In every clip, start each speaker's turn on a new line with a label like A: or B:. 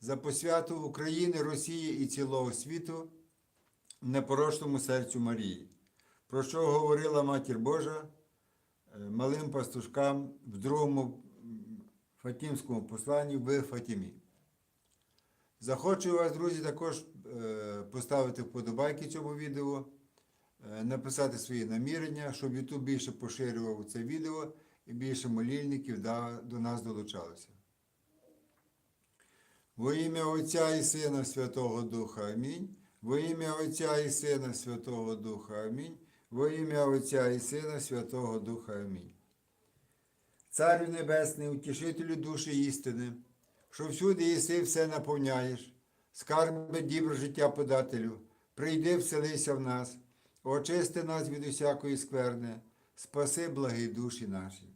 A: за посвяту України, Росії і цілого світу непорочному серцю Марії, про що говорила Матір Божа е, малим пастушкам в другому Фатімському посланні в Фатімі. Захочу вас, друзі, також е, поставити вподобайки цьому відео, е, написати свої намірення, щоб YouTube більше поширював це відео і більше молільників до нас долучалося. Во ім'я Отця і Сина Святого Духа Амінь. Во ім'я Отця і Сина Святого Духа Амінь. Во ім'я Отця і Сина Святого Духа Амінь. Царю Небесний, утішителю душі істини, що всюди єси все наповняєш, скарби дібр життя подателю, прийди, вселися в нас, очисти нас від усякої скверни, спаси благі душі наші.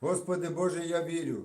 A: Господи Боже, я вірю,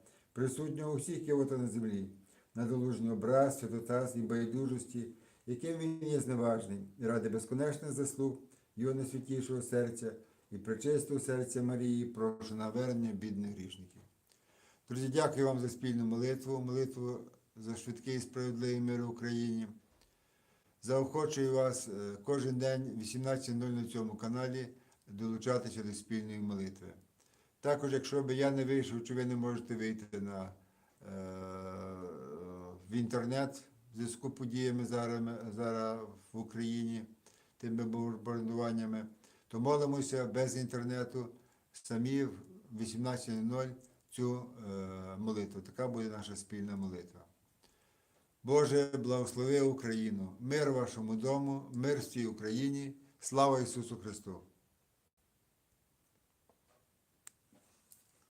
A: присутнього у всіх кивота на землі, надолужний образ, святотаз і байдужості, яким він є зневажний, і ради безконечних заслуг Його найсвятішого серця і пречистого серця Марії, прошу навернення бідних грішників. Друзі, дякую вам за спільну молитву, молитву за швидкий і справедливий мир в Україні. Заохочую вас е, кожен день 18.00 на цьому каналі долучатися до спільної молитви. Також, якщо би я не вийшов, чи ви не можете вийти на, е, в інтернет в зв'язку з подіями зараз, зараз в Україні, тими бомбардуваннями, то молимося без інтернету самі в 18.00 цю е, молитву. Така буде наша спільна молитва. Боже, благослови Україну, мир вашому дому, мир всій Україні, слава Ісусу Христу!